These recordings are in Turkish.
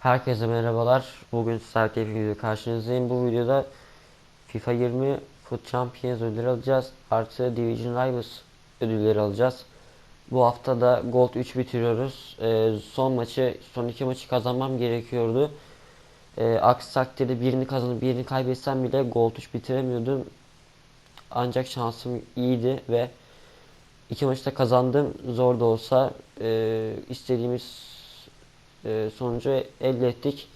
Herkese merhabalar. Bugün bir video karşınızdayım. Bu videoda FIFA 20 Foot Champions ödülleri alacağız. Artı Division Rivals ödülleri alacağız. Bu hafta da Gold 3 bitiriyoruz. Ee, son maçı, son iki maçı kazanmam gerekiyordu. Ee, aksi takdirde birini kazanıp birini kaybetsem bile Gold 3 bitiremiyordum. Ancak şansım iyiydi ve iki maçı da kazandım. Zor da olsa e, istediğimiz e, sonucu elde ettik.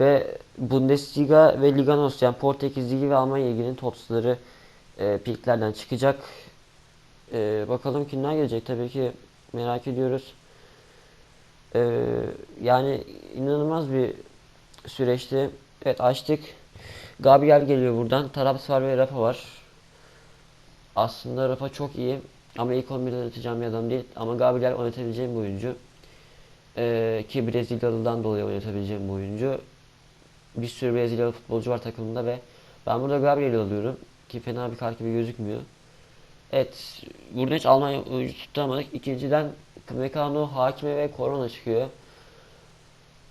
Ve Bundesliga ve Liga NOS yani Portekiz Ligi ve Almanya Ligi'nin topçuları e, pilklerden çıkacak. E, bakalım kimler gelecek tabii ki merak ediyoruz. E, yani inanılmaz bir süreçti. Evet açtık. Gabriel geliyor buradan. Tarabsvar ve Rafa var. Aslında Rafa çok iyi. Ama ilk 11'de oynatacağım bir adam değil. Ama Gabriel oynatabileceğim bir oyuncu. Ee, ki Brezilyalı'dan dolayı oynatabileceğim bu oyuncu. Bir sürü Brezilyalı futbolcu var takımında ve ben burada Gabriel'i alıyorum. Ki fena bir kart gibi gözükmüyor. Evet, burada hiç Almanya oyuncu tutamadık. İkinciden Mekano, Hakime ve Korona çıkıyor.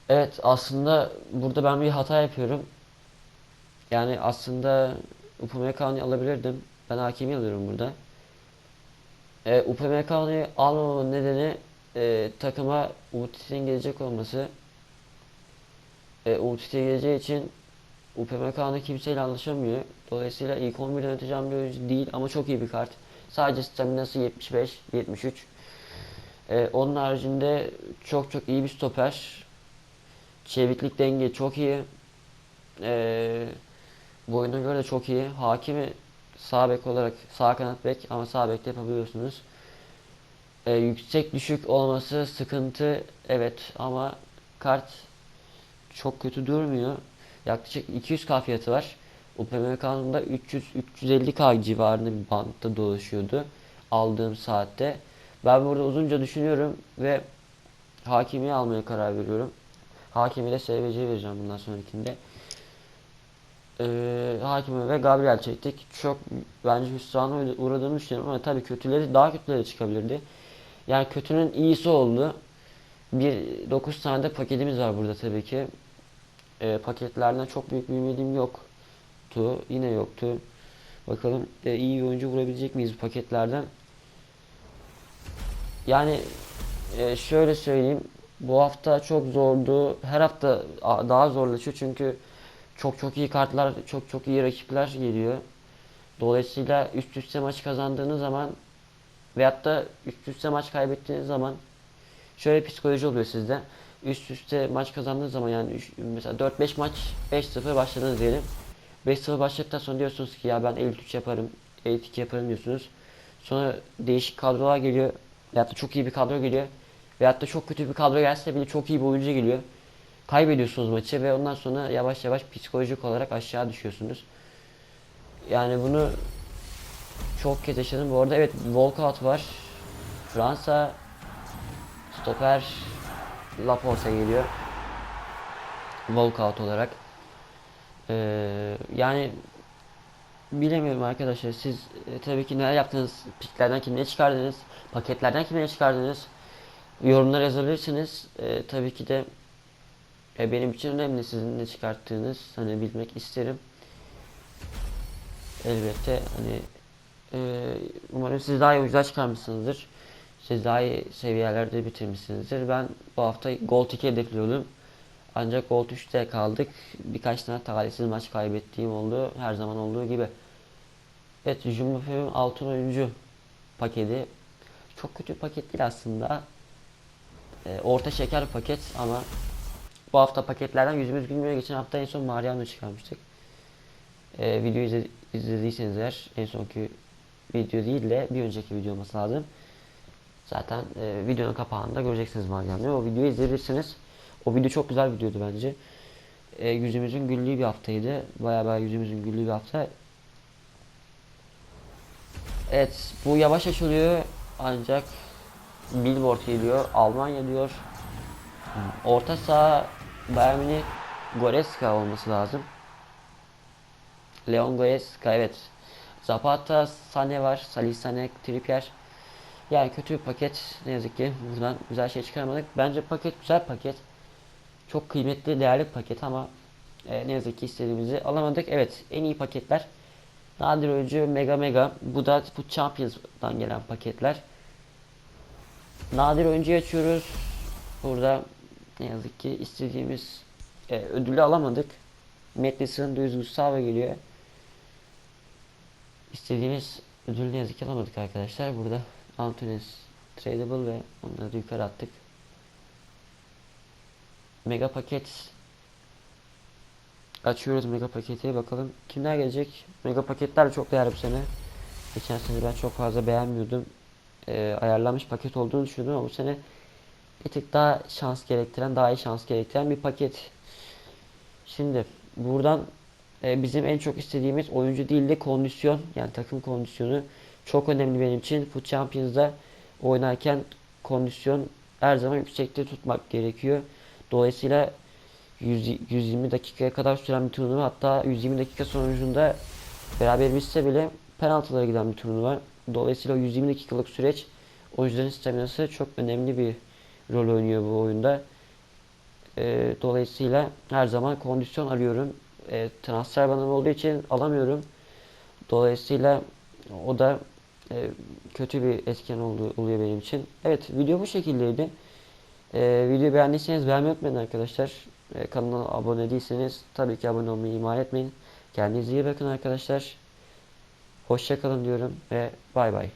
Evet, aslında burada ben bir hata yapıyorum. Yani aslında Upamecano'yu alabilirdim. Ben Hakimi alıyorum burada. E, Upamecano'yu almamamın nedeni e, takıma Umutit'in gelecek olması. E, Umutit'e geleceği için Upamecano kimseyle anlaşamıyor. Dolayısıyla ilk 11'de yöneteceğim bir oyuncu değil ama çok iyi bir kart. Sadece staminası 75, 73. E, onun haricinde çok çok iyi bir stoper. Çeviklik denge çok iyi. E, boyuna göre de çok iyi. Hakimi sağ bek olarak sağ kanat bek ama sağ bekte yapabiliyorsunuz. Ee, yüksek düşük olması sıkıntı evet ama kart çok kötü durmuyor. Yaklaşık 200k fiyatı var. Upamecano'da 300-350k civarında bir bantta dolaşıyordu aldığım saatte. Ben burada uzunca düşünüyorum ve Hakimi almaya karar veriyorum. Hakimi de SVC vereceğim bundan sonrakinde. Ee, Hakimi ve Gabriel çektik. Çok bence hüsrana uğradığını düşünüyorum ama tabii kötüleri daha kötüleri çıkabilirdi. Yani kötünün iyisi oldu. Bir 9 tane de paketimiz var burada tabii ki. Ee, paketlerden çok büyük bir ümidim yoktu. Yine yoktu. Bakalım e, iyi bir oyuncu vurabilecek miyiz bu paketlerden? Yani e, şöyle söyleyeyim. Bu hafta çok zordu. Her hafta daha zorlaşıyor çünkü çok çok iyi kartlar, çok çok iyi rakipler geliyor. Dolayısıyla üst üste maç kazandığınız zaman veyahut da üst üste maç kaybettiğiniz zaman şöyle psikoloji oluyor sizde. Üst üste maç kazandığınız zaman yani üç- mesela 4-5 maç 5-0 başladınız diyelim. 5-0 başladıktan sonra diyorsunuz ki ya ben 53 yaparım, 52 yaparım diyorsunuz. Sonra değişik kadrolar geliyor. Veyahut da çok iyi bir kadro geliyor. Veyahut da çok kötü bir kadro gelse bile çok iyi bir oyuncu geliyor. Kaybediyorsunuz maçı ve ondan sonra yavaş yavaş psikolojik olarak aşağı düşüyorsunuz. Yani bunu çok kez yaşadım. Bu arada evet walkout var. Fransa stoper Laporte geliyor. Walkout olarak. Ee, yani bilemiyorum arkadaşlar. Siz e, tabii ki neler yaptınız? Piklerden kimleri çıkardınız? Paketlerden kimleri çıkardınız? Yorumlar yazabilirsiniz. Ee, tabii ki de e, benim için önemli sizin ne çıkarttığınız. Hani bilmek isterim. Elbette hani e, umarım siz daha iyi oyuncular çıkarmışsınızdır. Siz daha iyi seviyelerde bitirmişsinizdir. Ben bu hafta Gold 2 hedefliyordum. Ancak Gold 3'te kaldık. Birkaç tane talihsiz maç kaybettiğim oldu. Her zaman olduğu gibi. Evet, Jumbo Fem'in altın oyuncu paketi. Çok kötü bir paket değil aslında. E, orta şeker paket ama bu hafta paketlerden yüzümüz gülmüyor. Geçen hafta en son Mariano çıkarmıştık. E, videoyu izle- izlediyseniz eğer en sonki video değil de bir önceki video olması lazım. Zaten e, videonun kapağında göreceksiniz Mariano'yu. O videoyu izleyebilirsiniz. O video çok güzel videoydu bence. E, yüzümüzün güldüğü bir haftaydı. Bayağı bayağı yüzümüzün güldüğü bir hafta. Evet bu yavaş açılıyor ancak Billboard geliyor. Almanya diyor. Orta saha Bayern Münih Goretzka olması lazım. Leon Goretzka evet. Zapata, Sane var. Salih Sane, Trippier. Yani kötü bir paket ne yazık ki. Buradan güzel şey çıkaramadık. Bence paket güzel paket. Çok kıymetli, değerli bir paket ama e, ne yazık ki istediğimizi alamadık. Evet, en iyi paketler. Nadir oyuncu Mega Mega. Bu da bu Champions'dan gelen paketler. Nadir oyuncuyu açıyoruz. Burada ne yazık ki istediğimiz e, ödülü alamadık. Madison Duyuz Gustavo geliyor. İstediğimiz ödülü ne yazık ki alamadık arkadaşlar. Burada Antunes Tradable ve onları da yukarı attık. Mega paket açıyoruz mega paketi bakalım kimler gelecek. Mega paketler çok değerli bu sene. Geçen sene ben çok fazla beğenmiyordum. Ee, ayarlanmış paket olduğunu düşünüyordum ama bu sene bir tık daha şans gerektiren, daha iyi şans gerektiren bir paket. Şimdi buradan e, bizim en çok istediğimiz oyuncu değil de kondisyon yani takım kondisyonu çok önemli benim için. Foot Champions'da oynarken kondisyon her zaman yüksekte tutmak gerekiyor. Dolayısıyla 100, 120 dakikaya kadar süren bir turnuva hatta 120 dakika sonucunda beraber bitse bile penaltılara giden bir turnuva. Dolayısıyla o 120 dakikalık süreç oyuncuların staminası çok önemli bir rol oynuyor bu oyunda. Ee, dolayısıyla her zaman kondisyon arıyorum. Ee, transfer banım olduğu için alamıyorum. Dolayısıyla o da e, kötü bir etken oldu, oluyor benim için. Evet video bu şekildeydi. Ee, videoyu beğendiyseniz beğenmeyi unutmayın arkadaşlar. Ee, kanala abone değilseniz tabii ki abone olmayı ihmal etmeyin. Kendinize iyi bakın arkadaşlar. Hoşçakalın diyorum ve bay bay.